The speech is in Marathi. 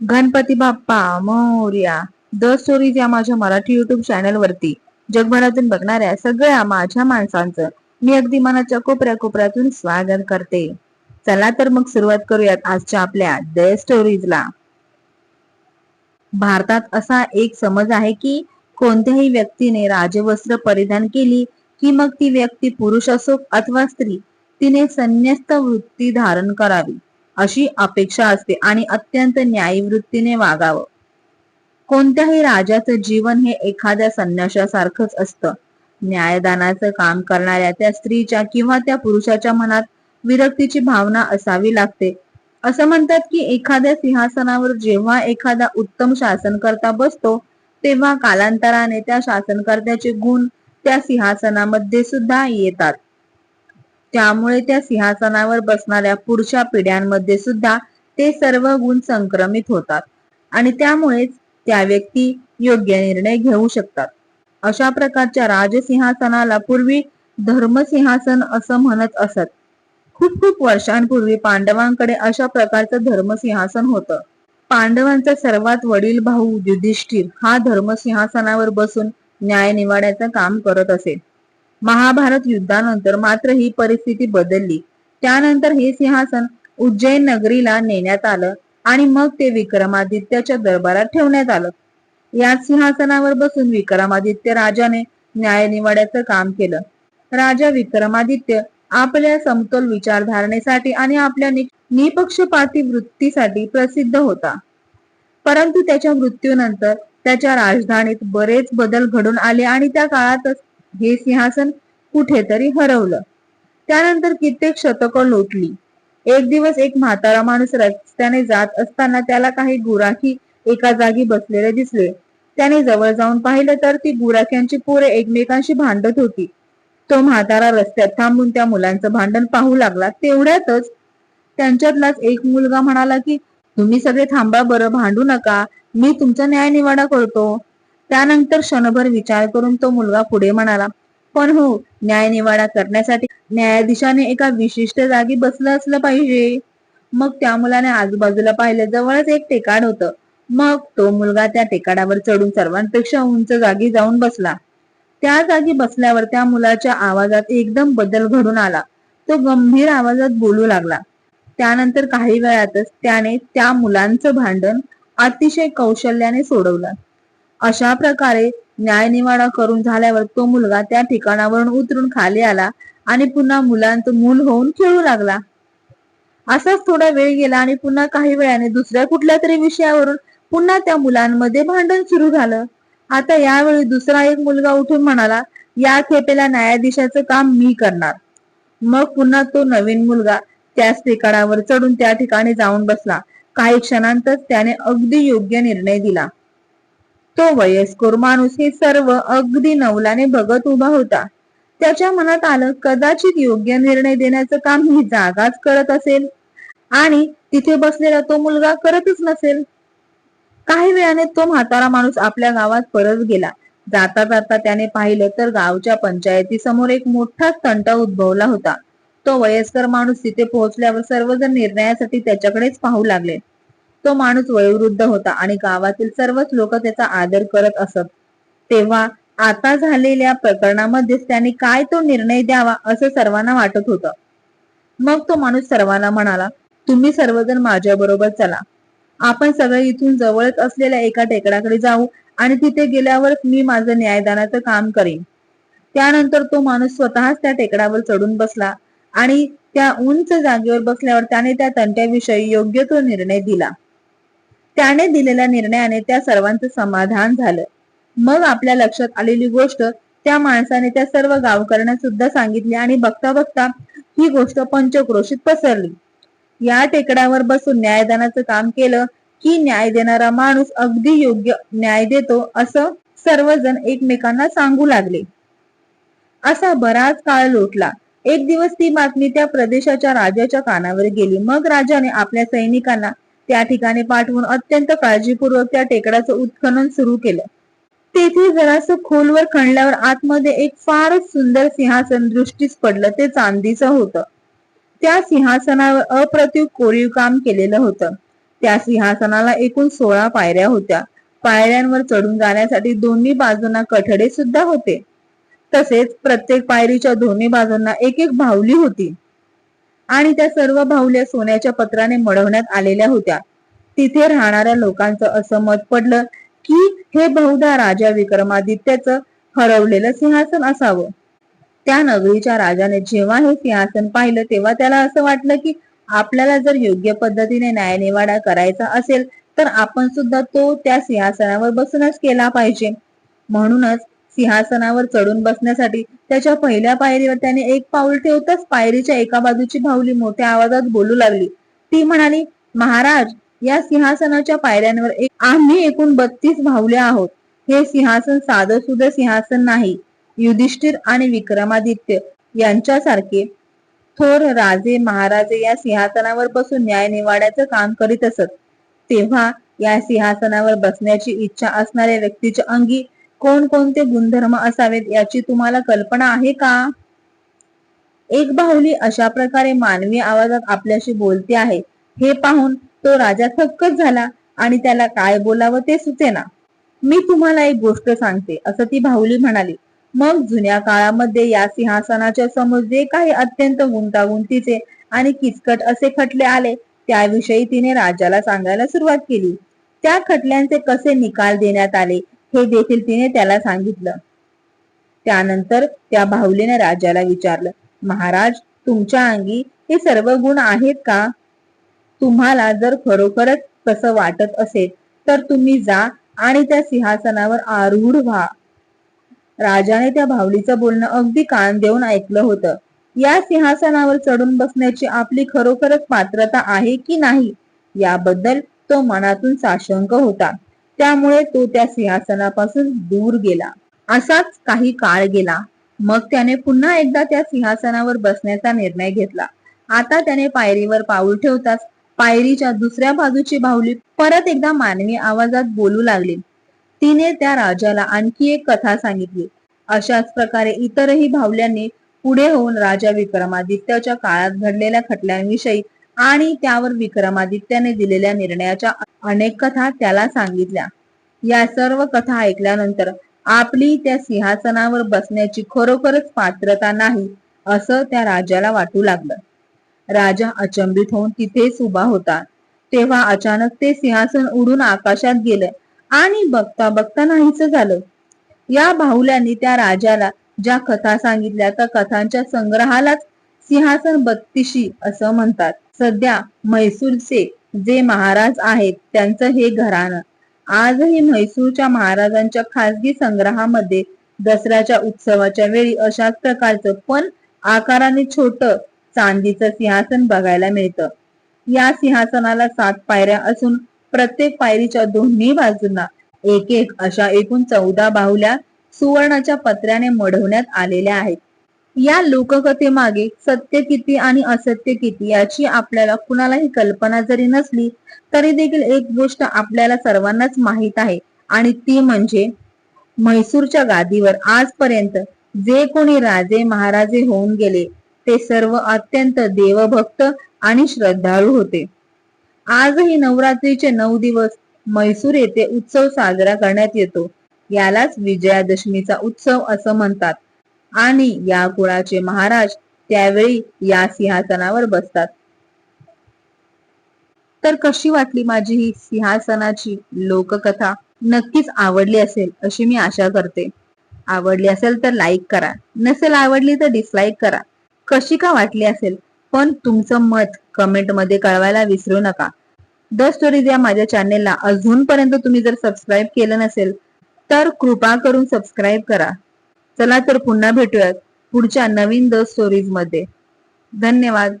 गणपती बाप्पा मोर्या द स्टोरीज या माझ्या मराठी युट्यूब चॅनल वरती. जगभरातून बघणाऱ्या सगळ्या माझ्या माणसांचं मी अगदी मनाच्या कोपऱ्या कोपऱ्यातून स्वागत करते. चला तर मग सुरुवात करूयात आजच्या आपल्या द स्टोरीजला भारतात असा एक समज आहे की कोणत्याही व्यक्तीने राजवस्त्र परिधान केली की मग ती व्यक्ती पुरुष असो अथवा स्त्री तिने संन्यस्त वृत्ती धारण करावी. अशी अपेक्षा असते आणि अत्यंत न्यायवृत्तीने वागावं. कोणत्याही राजाचं जीवन हे एखाद्या संन्याशासारखंच असतं. न्यायदानाचं काम करणाऱ्या त्या स्त्रीच्या किंवा त्या पुरुषाच्या मनात विरक्तीची भावना असावी लागते. असं म्हणतात की एखाद्या सिंहासनावर जेव्हा एखादा उत्तम शासनकर्ता बसतो तेव्हा कालांतराने त्या शासनकर्त्याचे गुण त्या सिंहासनामध्ये सुद्धा येतात. त्यामुळे त्या सिंहासनावर बसणाऱ्या पुढच्या पिढ्यांमध्ये सुद्धा ते सर्व गुण संक्रमित होतात. आणि त्यामुळेच त्या व्यक्ती योग्य निर्णय घेऊ शकतात. अशा प्रकारच्या राजसिंहासनाला पूर्वी धर्मसिंहासन असं म्हणत असत. खूप खूप वर्षांपूर्वी पांडवांकडे अशा प्रकारचं धर्मसिंहासन होतं. पांडवांचा सर्वात वडील भाऊ युधिष्ठिर हा धर्मसिंहासनावर बसून न्याय निवाड्याचं काम करत असे. महाभारत युद्धानंतर मात्र ही परिस्थिती बदलली. त्यानंतर हे सिंहासन उज्जैन नगरीला नेण्यात आलं आणि मग ते विक्रमादित्याच्या दरबारात ठेवण्यात आलं. या सिंहासनावर बसून विक्रमादित्य राजाने न्याय निवाड्याचं काम केलं. राजा विक्रमादित्य आपल्या समतोल विचारधारणेसाठी आणि आपल्या निपक्षपाती वृत्तीसाठी प्रसिद्ध होता. परंतु त्याच्या मृत्यूनंतर त्याच्या राजधानीत बरेच बदल घडून आले आणि त्या काळातच हे सिंहासन कुठेतरी हरवलं. त्यानंतर कित्येक शतकं लोटली. एक दिवस एक म्हातारा माणूस रस्त्याने जात असताना त्याला काही गुराखी एका जागी बसलेले दिसले. त्याने जवळ जाऊन पाहिलं तर ती गुराख्यांची पोरे एकमेकांशी भांडत होती. तो म्हातारा रस्त्यात थांबून त्या मुलांचं भांडण पाहू लागला. तेवढ्यातच त्यांच्यातलाच एक मुलगा म्हणाला की तुम्ही सगळे थांबा बरं भांडू नका. मी तुमचा न्याय निवाडा करतो. त्यानंतर क्षणभर विचार करून तो मुलगा पुढे म्हणाला पण हो न्यायनिवाडा करण्यासाठी न्यायाधीशाने एका विशिष्ट जागी बसलं असलं पाहिजे. मग त्या मुलाने आजूबाजूला पाहिलं जवळच एक टेकाड होतं. मग तो मुलगा त्या टेकाडावर चढून सर्वांपेक्षा उंच जागी जाऊन बसला. त्या जागी बसल्यावर त्या मुलाच्या आवाजात एकदम बदल घडून आला. तो गंभीर आवाजात बोलू लागला. त्यानंतर काही वेळातच त्याने त्या मुलांचं भांडण अतिशय कौशल्याने सोडवलं. अशा प्रकारे न्यायनिवाडा करून झाल्यावर तो मुलगा त्या ठिकाणावरून उतरून खाली आला आणि पुन्हा मुलांचं मूल होऊन खेळू लागला. असाच थोडा वेळ गेला आणि पुन्हा काही वेळाने दुसऱ्या कुठल्या तरी विषयावरून पुन्हा त्या मुलांमध्ये भांडण सुरू झालं. आता यावेळी दुसरा एक मुलगा उठून म्हणाला या खेपेला न्यायाधीशाचं काम मी करणार. मग पुन्हा तो नवीन मुलगा त्याच ठिकाणावर चढून त्या ठिकाणी जाऊन बसला. काही क्षणांतच त्याने अगदी योग्य निर्णय दिला. तो वयस्कर माणूस हे सर्व अगदी नवलाने बघत उभा होता. त्याच्या मनात आलं कदाचित योग्य निर्णय देण्याचं काम ही जागाच करत असेल. आणि तिथे बसलेला तो मुलगा करतच नसेल. काही वेळाने तो म्हातारा माणूस आपल्या गावात परत गेला. जाता जाता त्याने पाहिलं तर गावच्या पंचायती समोर एक मोठा तंटा उद्भवला होता. तो वयस्कर माणूस तिथे पोहोचल्यावर सर्वजण निर्णयासाठी त्याच्याकडेच पाहू लागले. तो माणूस वयोवृद्ध होता आणि गावातील सर्वच लोक त्याचा आदर करत असत. तेव्हा आता झालेल्या प्रकरणामध्येच त्याने काय तो निर्णय द्यावा असं सर्वांना वाटत होतं. मग तो माणूस सर्वांना म्हणाला तुम्ही सर्वजण माझ्या बरोबर चला. आपण सगळे इथून जवळच असलेल्या एका टेकडाकडे जाऊ आणि तिथे गेल्यावर मी माझं न्यायदानाचं काम करेन. त्यानंतर तो माणूस स्वतःच त्या टेकडावर चढून बसला आणि त्या उंच जागेवर बसल्यावर त्याने त्या तंट्याविषयी योग्य तो निर्णय दिला. त्याने दिलेल्या निर्णयाने त्या सर्वांचं समाधान झालं. मग आपल्या लक्षात आलेली गोष्ट त्या माणसाने त्या सर्व गावकऱ्यांना सुद्धा सांगितली आणि बघता बघता ही गोष्ट पंचक्रोशीत पसरली. या टेकड्यावर बसून न्यायदानाचं काम केलं की न्याय देणारा माणूस अगदी योग्य न्याय देतो असं सर्वजण एकमेकांना सांगू लागले. असा बराच काळ लोटला. एक दिवस ती बातमी त्या प्रदेशाच्या राजाच्या कानावर गेली. मग राजाने आपल्या सैनिकांना त्या ठिकाणी पाठवून अत्यंत काळजीपूर्वक त्या टेकडाचं उत्खनन सुरू केलं. तेथे जरास खोलवर खणल्यावर आतमध्ये एक फारच सुंदर सिंहासन दृष्टीस पडलं. ते चांदीचं होतं. त्या सिंहासनावर अप्रतिम कोरीव काम केलेलं होतं. त्या सिंहासनाला एकूण सोळा पायऱ्या होत्या. पायऱ्यांवर चढून जाण्यासाठी दोन्ही बाजूंना कठडे सुद्धा होते. तसेच प्रत्येक पायरीच्या दोन्ही बाजूंना एक एक भावली होती. आणि त्या सर्व बाहुल्या सोन्याच्या पत्राने मडवण्यात आलेल्या होत्या. तिथे राहणाऱ्या लोकांचं असं मत पडलं की हे बहुधा राजा विक्रमादित्याचं हरवलेलं सिंहासन असावं. त्या नगरीच्या राजाने जेव्हा हे सिंहासन पाहिलं तेव्हा त्याला असं वाटलं की आपल्याला जर योग्य पद्धतीने न्यायनिवाडा करायचा असेल तर आपण सुद्धा तो त्या सिंहासनावर बसूनच केला पाहिजे. म्हणूनच सिंहासनावर चढून बसण्यासाठी त्याच्या पहिल्या पायरीवर त्याने एक पाऊल ठेवताच पायरीच्या एका बाजूची भाऊली मोठ्या आवाजात बोलू लागली. ती म्हणाली महाराज या सिंहासनाच्या पायऱ्यांवर एक आम्ही एकूण बत्तीस भावल्या आहोत. हे सिंहासन साधं सुध सिंहासन नाही. युधिष्ठिर आणि विक्रमादित्य यांच्यासारखे थोर राजे महाराजे या सिंहासनावर बसून न्याय निवाड्याचं काम करीत असत. तेव्हा या सिंहासनावर बसण्याची इच्छा असणाऱ्या व्यक्तीच्या अंगी कोणकोणते गुणधर्म असावेत याची तुम्हाला कल्पना आहे का? एक बाहुली अशा प्रकारे मानवी आवाजात आपल्याशी बोलते आहे. हे पाहून तो राजा थक्कच झाला आणि त्याला काय बोलावं ते सुचेना. मी तुम्हाला एक गोष्ट सांगते असं ती बाहुली म्हणाली. मग जुन्या काळामध्ये या सिंहासनाच्या समोर जे काही अत्यंत गुंतागुंतीचे आणि किचकट असे खटले आले त्याविषयी तिने राजाला सांगायला सुरुवात केली. त्या खटल्यांचे कसे निकाल देण्यात आले हे देखील तिने त्याला सांगितलं. त्यानंतर त्या बाहुलीने राजाला विचारलं महाराज तुमच्या अंगी हे सर्व गुण आहेत का? तुम्हाला जर खरोखरच तसं वाटत असेल तर तुम्ही जा आणि त्या सिंहासनावर आरूढ व्हा. राजाने त्या भावलीचं बोलणं अगदी कान देऊन ऐकलं होतं. या सिंहासनावर चढून बसण्याची आपली खरोखरच पात्रता आहे की नाही याबद्दल तो मनातून साशंक होता. त्यामुळे तो त्या सिंहासनापासून दूर गेला. असाच काही काळ गेला. मग त्याने पुन्हा एकदा त्या सिंहासनावर बसण्याचा निर्णय घेतला. आता त्याने पायरीवर पाऊल ठेवताच पायरीच्या दुसऱ्या बाजूची बाहुली परत एकदा मानवी आवाजात बोलू लागली. तिने त्या राजाला आणखी एक कथा सांगितली. अशाच प्रकारे इतरही भावल्यांनी पुढे होऊन राजा विक्रमादित्याच्या काळात घडलेल्या खटल्यांविषयी आणि त्यावर विक्रमादित्याने दिलेल्या निर्णयाच्या अनेक कथा त्याला सांगितल्या. या सर्व कथा ऐकल्यानंतर आपली त्या सिंहासनावर बसण्याची खरोखरच पात्रता नाही असं त्या राजाला वाटू लागलं. राजा अचंबित होऊन तिथेच उभा होता. तेव्हा अचानक ते सिंहासन उडून आकाशात गेलं आणि बघता बघता नाहीच झालं. या बाहुल्यांनी त्या राजाला ज्या कथा सांगितल्या त्या कथांच्या संग्रहालाच सिंहासन बत्तीशी असं म्हणतात. सध्या म्हैसूरचे जे महाराज आहेत त्यांचं हे घराणं. आजही म्हैसूरच्या महाराजांच्या खासगी संग्रहामध्ये दसऱ्याच्या उत्सवाच्या वेळी अशाच प्रकारचं पण आकाराने छोट चांदीचं सिंहासन बघायला मिळतं. या सिंहासनाला सात पायऱ्या असून प्रत्येक पायरीच्या दोन्ही बाजूंना एक एक अशा एकूण चौदा बाहुल्या सुवर्णाच्या पत्र्याने मढवण्यात आलेल्या आहेत. या लोककथेमागे सत्य किती आणि असत्य किती याची आपल्याला कुणालाही कल्पना जरी नसली तरी देखील एक गोष्ट आपल्याला सर्वांनाच माहीत आहे. आणि ती म्हणजे म्हैसूरच्या गादीवर आजपर्यंत जे कोणी राजे महाराजे होऊन गेले ते सर्व अत्यंत देवभक्त आणि श्रद्धाळू होते. आजही नवरात्रीचे नऊ दिवस म्हैसूर येथे उत्सव साजरा करण्यात येतो. यालाच विजयादशमीचा उत्सव असं म्हणतात. आणि या कुळाचे महाराज त्यावेळी या सिंहासनावर बसतात. तर कशी वाटली माझी ही सिंहासनाची लोककथा? नक्कीच आवडली असेल अशी मी आशा करते. आवडली असेल तर लाईक करा. नसेल आवडली तर डिसलाईक करा. कशी का वाटली असेल? पण तुमचं मत कमेंटमध्ये कळवायला विसरू नका. द स्टोरीज या माझ्या चॅनेलला अजूनपर्यंत तुम्ही जर सबस्क्राईब केलं नसेल तर कृपा करून सबस्क्राईब करा. चला तर पुन्हा भेटूयात पुढच्या नवीन द स्टोरीजमध्ये. धन्यवाद.